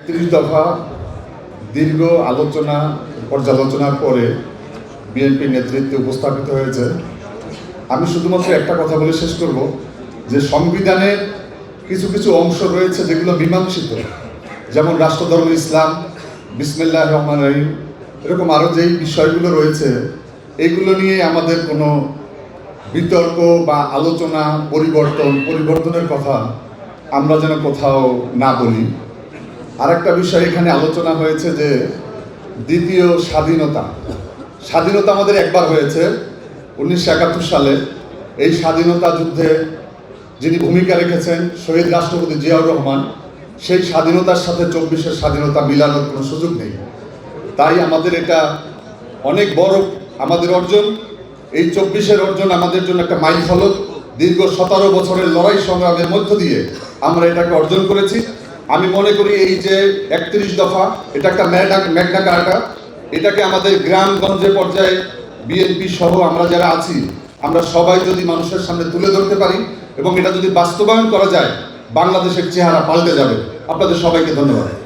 একত্রিশ দফা দীর্ঘ আলোচনা, পর্যালোচনার পরে বিএনপি নেতৃত্বে উপস্থাপিত হয়েছে। আমি শুধুমাত্র একটা কথা বলে শেষ করব, যে সংবিধানের কিছু কিছু অংশ রয়েছে যেগুলো মীমাংসিত। যেমন রাষ্ট্রধর্ম ইসলাম বিসমিল্লাহ রহমান রহিম, এরকম আরও যেই বিষয়গুলো রয়েছে, এগুলো নিয়ে আমাদের কোনো বিতর্ক বা আলোচনা, পরিবর্তন, পরিবর্তনের কথা আমরা যেন কোথাও না বলি। আরেকটা বিষয় এখানে আলোচনা হয়েছে যে দ্বিতীয় স্বাধীনতা। স্বাধীনতা আমাদের একবার হয়েছে, উনিশশো একাত্তর সালে। এই স্বাধীনতা যুদ্ধে যিনি ভূমিকা রেখেছেন, শহীদ রাষ্ট্রপতি জিয়াউর রহমান, সেই স্বাধীনতার সাথে চব্বিশের স্বাধীনতা মিলানোর কোনো সুযোগ নেই। তাই আমাদের এটা অনেক বড় আমাদের অর্জন। এই চব্বিশের অর্জন আমাদের জন্য একটা মাইল ফলক দীর্ঘ সতেরো বছরের লড়াই সংগ্রামের মধ্য দিয়ে আমরা এটাকে অর্জন করেছি। আমি মনে করি এই যে একত্রিশ দফা, এটা একটা ম্যাডা ম্যাগনা কার্টা এটাকে আমাদের গ্রামগঞ্জে পর্যায়ে বিএনপি সহ আমরা যারা আছি, আমরা সবাই যদি মানুষের সামনে তুলে ধরতে পারি এবং এটা যদি বাস্তবায়ন করা যায়, বাংলাদেশের চেহারা পাল্টে যাবে। আপনাদের সবাইকে ধন্যবাদ।